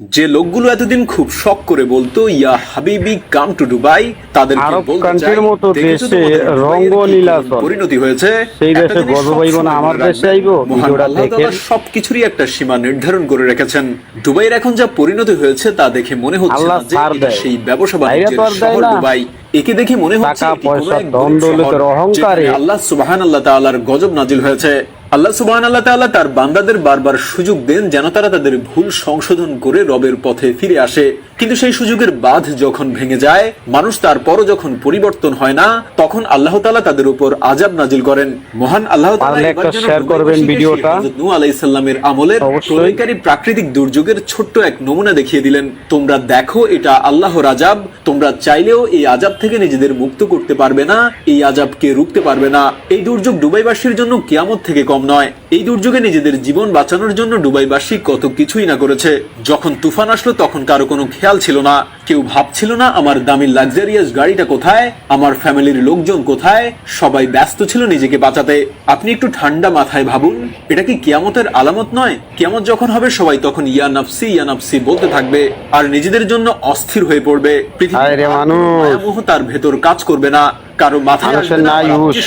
যে লোকগুলো এতদিন খুব শখ করে বলতো ইয়া হাবিবি কাম টু দুবাই আরব কান্ট্রির মতো দেশে রঙ্গলীলা পরিণতি হয়েছে? সেই দেশে একটা জিনিস গজব হইব না, আমার দেশে আইবো, ভিডিওটা সবকিছুরই একটা সীমা নির্ধারণ করে রেখেছেন। দুবাইয়ের এখন যা পরিণতি হয়েছে তা দেখে মনে হচ্ছে না যে। সেই ব্যবসা বাণিজ্যের দেয় শহর দুবাই। একে দেখে মনে হচ্ছে টাকা, পয়সা, শহর, অহংকারে। আল্লাহ সুবহান আল্লাহ তাআলার গজব নাজিল হয়েছে। আল্লাহ সুবহান আল্লাহ তাআলা তার বান্দাদের বারবার সুযোগ দেন যেন তারা তাদের ভুল সংশোধন করে রবের পথে ফিরে আসে। কিন্তু সেই সুযোগের বাঁধ যখন ভেঙে যায় মানুষ তারপরও যখন পরিবর্তন হয় না তখন আল্লাহ তাআলা তাদের উপর আজাব নাজিল করেন। মহান আল্লাহ সালামের আমলের। প্রলয়কারী প্রাকৃতিক দুর্যোগের ছোট্ট এক নমুনা দেখিয়ে দিলেন। তোমরা দেখো এটা আল্লাহর আজাব তোমরা চাইলেও এই আজাব থেকে নিজেদের মুক্ত করতে পারবে না এই আজাবকে রুখতে পারবে না। এই দুর্যোগ ডুবাইবাসীর জন্য কিয়ামত থেকে কম নয়। এই দুর্যোগে নিজেদের জীবন বাঁচানোর জন্য ডুবাইবাসী কত কিছুই না করেছে। যখন তুফান আসলো তখন কারও কোনো খেয়াল ছিল না। কেউ ভাবছিল না আমার দামি লাক্সারিয়াস গাড়িটা কোথায়? আমার ফ্যামিলির লোকজন কোথায়? সবাই ব্যস্ত ছিল নিজেকে বাঁচাতে। আপনি একটু ঠান্ডা মাথায় ভাবুন এটা কি কিয়ামতের আলামত নয়? কিয়ামত যখন হবে সবাই তখন ইয়া নাফসি ইয়া নাফসি বলতে থাকবে আর নিজেদের জন্য অস্থির হয়ে পড়বে। রে মানুষ। তার ভেতর কাজ করবে না। কারও মাথায়।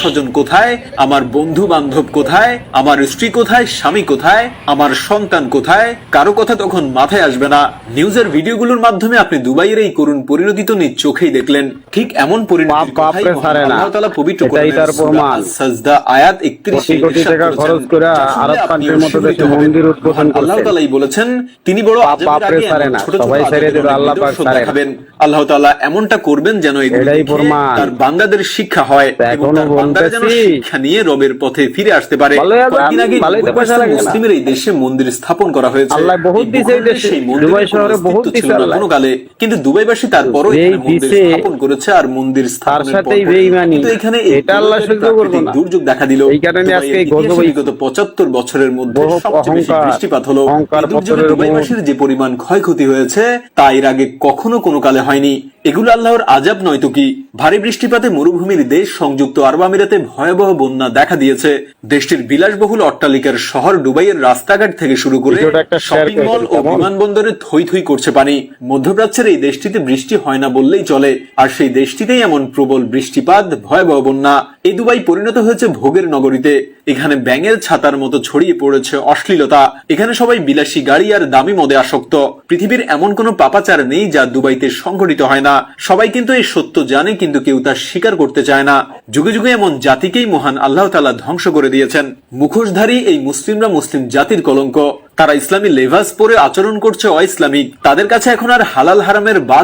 স্বজন কোথায় আমার বন্ধু বান্ধব কোথায়? আমার স্ত্রী কোথায়? স্বামী কোথায়? আমার সন্তান কোথায়? কারও কথা তখন মাথায় আসবে না। নিউজের ভিডিওগুলোর মাধ্যমে আপনি দুবাইয়ের এই করুণ পরিণতি তো নিজ চোখেই দেখলেন। ঠিক এমন তাআলা পবিত্র আয়াত 31 কোটি কোটি টাকা খরচ করে আরব কান্ট্রির মতো দেশে মন্দির উদ্বোধন আল্লাহ বলেছেন তিনি বড়। দেখাবেন এমনটা করবেন যেন তার বান্দাদের শিক্ষা হয় এবং তার বান্দারা যেন শিক্ষা নিয়ে রবের পথে ফিরে আসতে পারে কয়েকদিন আগে। মুসলিমের এই দেশে মন্দির স্থাপন করা হয়েছে আল্লাহ বহুত দিছে এই দেশে। দুবাই শহরে বহুত দিছে আল্লাহ। কোনো কালে কিন্তু দুবাইবাসী তারপরও মন্দির স্থাপন করেছে আর মন্দির স্থাপনের সাথেই বেঈমানি। কিন্তু এখানে এটা আল্লাহ সহ্য করবে না। দুর্যোগ দেখা দিল এই কারণে আজকে গজব বিগত বছরের মধ্যে সবচেয়ে বেশি বৃষ্টিপাত হলো দুর্যোগে দুবাইবাসীর যে পরিমাণ ক্ষয়ক্ষতি হয়েছে তা এর আগে কখনো কোনো কালে হয়নি এগুলো আল্লাহর আজাব নয় তো কি ভারী বৃষ্টিপাতে মরুভূমির দেশ সংযুক্ত আরব আমিরাতে ভয়াবহ বন্যা দেখা দিয়েছে। দেশটির বিলাসবহুল অট্টালিকার শহর ডুবাইয়ের রাস্তাঘাট থেকে শুরু করে শপিং মল ও বিমানবন্দরে থই থই করছে পানি। মধ্যপ্রাচ্যের এই দেশটিতে বৃষ্টি হয় না বললেই চলে আর সেই দেশটিতেই এমন প্রবল বৃষ্টিপাত ভয়াবহ বন্যা। এই দুবাই পরিণত হয়েছে ভোগের নগরীতে। এখানে ব্যাঙের ছাতার মতো ছড়িয়ে পড়েছে অশ্লীলতা। এখানে সবাই বিলাসী গাড়ি আর দামি মদে আসক্ত। পৃথিবীর এমন কোনো পাপাচার নেই যা দুবাইতে সংঘটিত হয় না। সবাই কিন্তু এই সত্য জানে, কিন্তু কেউ তা স্বীকার করতে চায় না। যুগে যুগে এমন জাতিকেই মহান আল্লাহ তালা ধ্বংস করে দিয়েছেন। মুখোশধারী এই মুসলিমরা মুসলিম জাতির কলঙ্ক। তারা ইসলামী লেভাস পরে আচরণ করছে অ ইসলামিক তাদের কাছে এখন আর হালাল হারামের বাদ